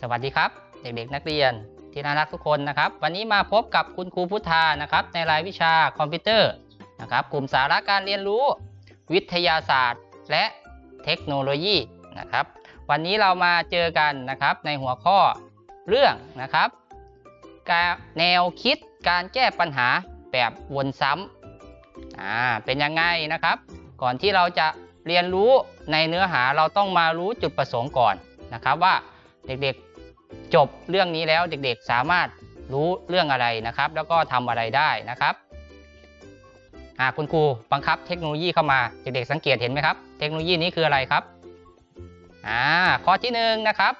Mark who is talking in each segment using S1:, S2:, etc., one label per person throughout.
S1: สวัสดีครับ เด็กๆนักเรียนที่น่ารักทุกคนนะครับ วันนี้มาพบกับคุณครูพุทธานะครับ ในรายวิชาคอมพิวเตอร์นะครับ กลุ่มสาระการเรียนรู้ วิทยาศาสตร์ และเทคโนโลยีนะครับ วันนี้เรามาเจอกันนะครับในหัวข้อเรื่องนะครับแนวคิดการแก้ปัญหาแบบวนซ้ำอ่าเป็นยังไงนะครับ ก่อนที่เราจะเรียนรู้ในเนื้อหาเราต้องมารู้จุดประสงค์ก่อนนะครับว่าเด็กๆ จบเรื่องนี้แล้วเด็กๆสามารถรู้เรื่องอะไรนะครับ แล้วก็ทำอะไรได้นะครับอ่าคุณครูบังคับเทคโนโลยีเข้ามาเด็กๆสังเกตเห็นไหมครับ เทคโนโลยีนี้คืออะไรครับอ่าข้อที่หนึ่งนะครับ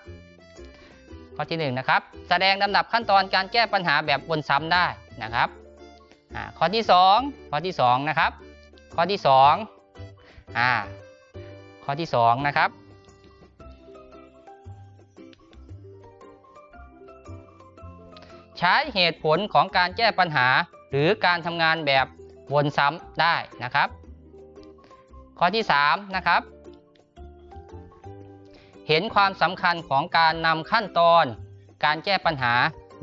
S1: ข้อที่หนึ่งนะครับแสดงลำดับขั้นตอนการแก้ปัญหาแบบวนซ้ำได้นะครับอ่าข้อที่สองข้อที่สองนะครับข้อที่สองอ่าข้อที่สองนะครับ ใช้เหตุผลของการแก้ปัญหา หรือการทำงานแบบวนซ้ำได้นะครับ ข้อที่3นะครับ เห็นความสำคัญของการนำขั้นตอน การแก้ปัญหา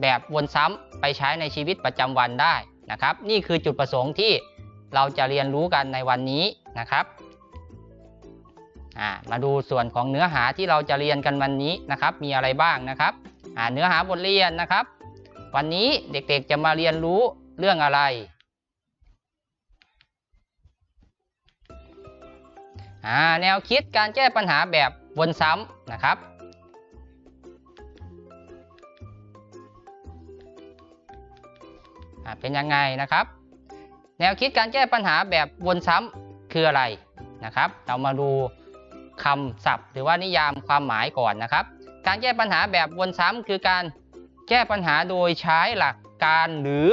S1: แบบวนซ้ำไปใช้ในชีวิตประจำวันได้นะครับ นี่คือจุดประสงค์ที่เราจะเรียนรู้กันในวันนี้นะครับมาดูส่วนของเนื้อหาที่เราจะเรียนกันวันนี้นะครับ มีอะไรบ้างนะครับเนื้อหาบทเรียนนะครับ วันนี้เด็กๆจะมาเรียนรู้เรื่องอะไรแนวคิดการแก้ปัญหาแบบวนซ้ำนะครับ เป็นยังไงนะครับ แนวคิดการแก้ปัญหาแบบวนซ้ำคืออะไรนะครับ เรามาดูคำศัพท์ หรือว่านิยามความหมายก่อนนะครับ การแก้ปัญหาแบบวนซ้ำคือการ แก้ปัญหาโดยใช้หลักการหรือ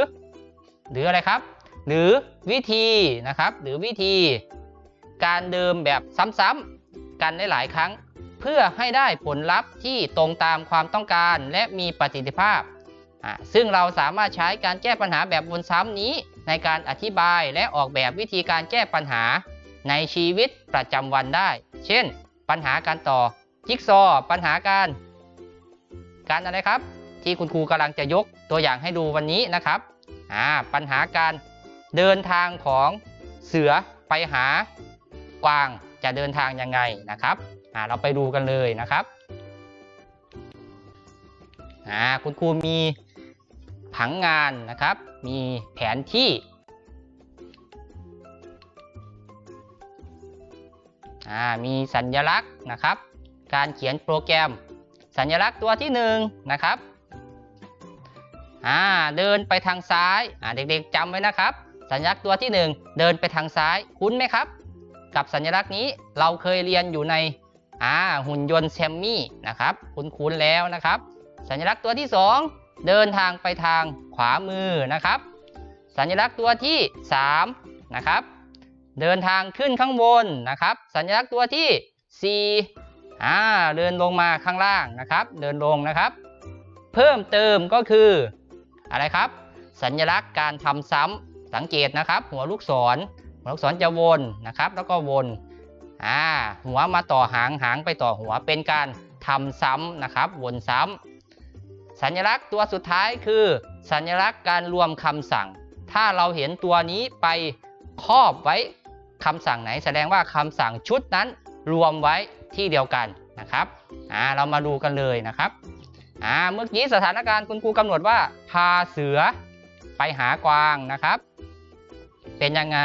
S1: หรืออะไรครับ หรือวิธีนะครับหรือวิธี การเดิมแบบซ้ำๆกันหลายครั้ง เพื่อให้ได้ผลลัพธ์ที่ตรงตามความต้องการและมีประสิทธิภาพ ซึ่งเราสามารถใช้การแก้ปัญหาแบบวนซ้ำนี้ ในการอธิบายและออกแบบวิธีการแก้ปัญหาในชีวิตประจำวันได้ เช่น ปัญหาการต่อจิ๊กซอ ปัญหาการ การอะไรครับ ที่คุณครูกำลังจะยกตัวอย่างให้ดูวันนี้นะครับอ่าปัญหาการเดินทางของเสือไปหากวางจะเดินทางยังไงนะครับอ่าเราไปดูกันเลยนะครับอ่าคุณครูมีผังงานนะครับ มีแผนที่อ่ามีสัญลักษณ์นะครับ การเขียนโปรแกรม สัญลักษณ์ตัวที่หนึ่งนะครับ อ่าเดินไปทางซ้ายอ่าเด็กๆจำไว้นะครับ สัญลักษณ์ตัวที่หนึ่งเดินไปทางซ้ายคุ้นไหมครับ กับสัญลักษณ์นี้เราเคยเรียนอยู่ในอ่าหุ่นยนต์แซมมี่นะครับคุ้นๆแล้วนะครับ สัญลักษณ์ตัวที่สองเดินทางไปทางขวามือนะครับ สัญลักษณ์ตัวที่สามนะครับ เดินทางขึ้นข้างบนนะครับ สัญลักษณ์ตัวที่สี่อ่าเดินลงมาข้างล่างนะครับ เดินลงนะครับ เพิ่มเติมก็คือ อะไรครับ สัญลักษณ์การทำซ้ำสังเกตนะครับ หัวลูกศร หัวลูกศรจะวนนะครับ แล้วก็วนอ่าหัวมาต่อหางหางไปต่อหัวเป็นการทำซ้ำนะครับ วนซ้ำสัญลักษณ์ตัวสุดท้ายคือ สัญลักษณ์การรวมคำสั่ง ถ้าเราเห็นตัวนี้ไปครอบไว้คำสั่งไหน แสดงว่าคำสั่งชุดนั้นรวมไว้ที่เดียวกันนะครับอ่าเรามาดูกันเลยนะครับ อ่าเมื่อกี้สถานการณ์คุณครูกำหนดว่า พาเสือไปหากวางนะครับ เป็นยังไง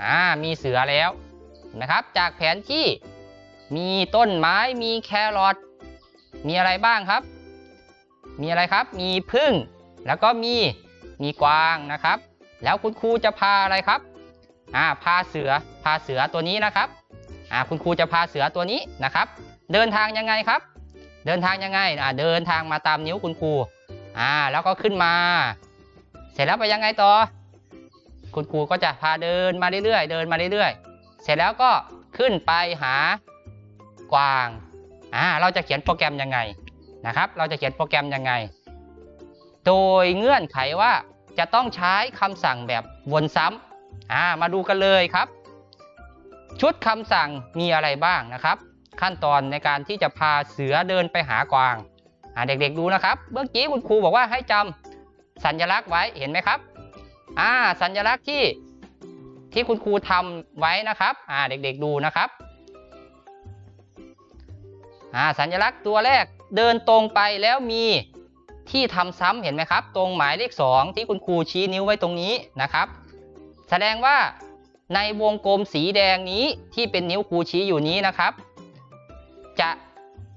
S1: อ่ามีเสือแล้วนะครับ จากแผนที่มีต้นไม้มีแครอทมีอะไรบ้างครับ มีอะไรครับ มีพึ่ง แล้วก็มีมีกวางนะครับ แล้วคุณครูจะพาอะไรครับอ่าพาเสือพาเสือตัวนี้นะครับอ่าคุณครูจะพาเสือตัวนี้นะครับ เดินทางยังไงครับ เดินทางยังไงอ่าเดินทางมาตามนิ้วคุณครูอ่าแล้วก็ขึ้นมา เสร็จแล้วไปยังไงต่อ คุณครูก็จะพาเดินมาเรื่อยๆ เดินมาเรื่อยๆ เสร็จแล้วก็ขึ้นไปหากวางอ่าเราจะเขียนโปรแกรมยังไงนะครับ เราจะเขียนโปรแกรมยังไง โดยเงื่อนไขว่าจะต้องใช้คำสั่งแบบวนซ้ำอ่ามาดูกันเลยครับ ชุดคำสั่งมีอะไรบ้างนะครับ ขั้นตอนในการที่จะพาเสือเดินไปหากวางเด็กๆดูนะครับ เมื่อกี้คุณครูบอกว่าให้จำสัญลักษณ์ไว้เห็นไหมครับอ่าสัญลักษณ์ที่ที่คุณครูทำไว้นะครับอ่าเด็กๆดูนะครับอ่าสัญลักษณ์ตัวแรกเดินตรงไปแล้วมีที่ทำซ้ำเห็นไหมครับ ตรงหมายเลข 2 ที่คุณครูชี้นิ้วไว้ตรงนี้นะครับ แสดงว่าในวงกลมสีแดงนี้ที่เป็นนิ้วครูชี้อยู่นี้นะครับ จะ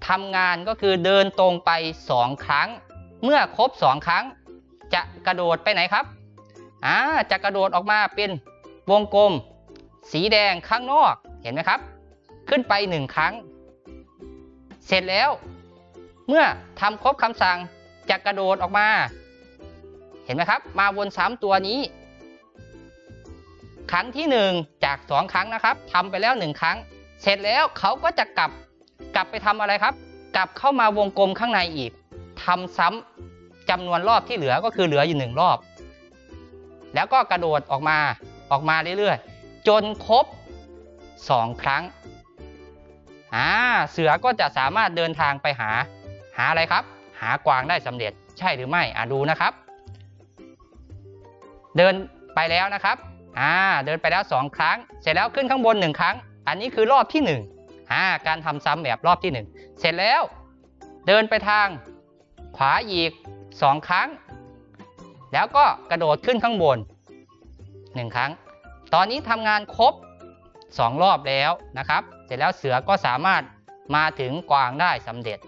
S1: ทำงานก็คือเดินตรงไป 2 ครั้ง เมื่อครบ 2 ครั้ง จะกระโดดไปไหนครับอ่าจะกระโดดออกมาเป็นวงกลม สีแดงข้างนอกเห็นไหมครับ ขึ้นไป 1 ครั้ง เสร็จแล้ว เมื่อทำครบคำสั่งจะกระโดดออกมา เห็นไหมครับ มาวนซ้ำตัวนี้ ครั้งที่ 1 จาก 2 ครั้งนะครับทำไปแล้ว 1 ครั้ง เสร็จแล้วเขาก็จะกลับ กลับไปทำอะไรครับ กลับเข้ามาวงกลมข้างในอีกทำซ้ำจำนวนรอบที่เหลือก็คือเหลืออยู่หนึ่งรอบ แล้วก็กระโดดออกมาออกมาเรื่อยๆ จนครบ 2 ครั้งอ่าเสือก็จะสามารถเดินทางไปหา หาอะไรครับ หากวางได้สำเร็จใช่หรือไม่อ่าดูนะครับ เดินไปแล้วนะครับอ่าเดินไปแล้ว 2 ครั้ง เสร็จแล้วขึ้นข้างบน 1 ครั้ง อันนี้คือรอบที่1 อ่าการทำซ้ำแบบรอบที่ 1 เสร็จแล้ว เดินไปทางขวาอีก 2 ครั้ง แล้วก็กระโดดขึ้นข้างบน 1 ครั้ง ตอนนี้ทำงานครบ 2 รอบแล้วนะครับ เสร็จแล้วเสือก็สามารถมาถึงกวางได้สำเร็จ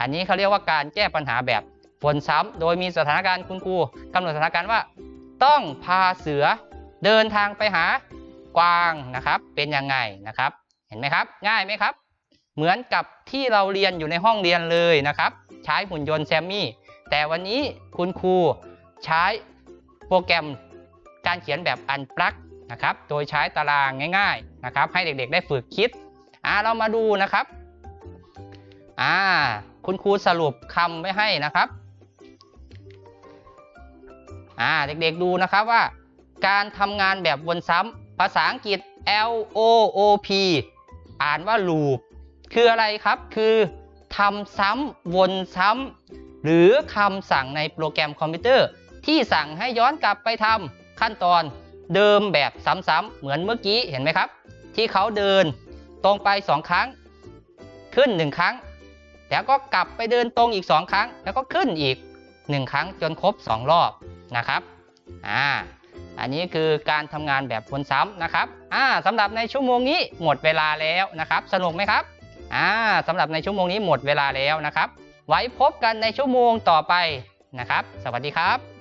S1: อันนี้เขาเรียกว่าการแก้ปัญหาแบบวนซ้ำโดยมีสถานการณ์คุณครูกำหนดสถานการณ์ว่า ต้องพาเสือเดินทางไปหากวางนะครับ เป็นยังไงนะครับ เห็นไหมครับ ง่ายไหมครับ เหมือนกับที่เราเรียนอยู่ในห้องเรียนเลยนะครับ ใช้หุ่นยนต์แซมมี่แต่วันนี้คุณครูใช้โปรแกรมการเขียนแบบอันปลักนะครับโดยใช้ตารางง่ายๆนะครับ ให้เด็กๆได้ฝึกคิดอ่าเรามาดูนะครับอ่าคุณครูสรุปคำไว้ให้นะครับอ่าเด็กๆดูนะครับว่า การทำงานแบบวนซ้ำภาษาอังกฤษ L O O P อ่านว่า loop คืออะไรครับ คือทำซ้ำวนซ้ำหรือคำสั่งในโปรแกรมคอมพิวเตอร์ ที่สั่งให้ย้อนกลับไปทำขั้นตอนเดิมแบบซ้ำๆเหมือนเมื่อกี้เห็นไหมครับ ที่เขาเดินตรงไป 2 ครั้ง ขึ้น 1 ครั้ง แล้วก็กลับไปเดินตรงอีก 2 ครั้ง แล้วก็ขึ้นอีก 1 ครั้งจนครบ 2 รอบนะครับอ่า อันนี้คือการทำงานแบบวนซ้ำนะครับอ่าสำหรับในชั่วโมงนี้หมดเวลาแล้วนะครับ สนุกไหมครับอ่าสำหรับในชั่วโมงนี้หมดเวลาแล้วนะครับ ไว้พบกันในชั่วโมงต่อไปนะครับ สวัสดีครับ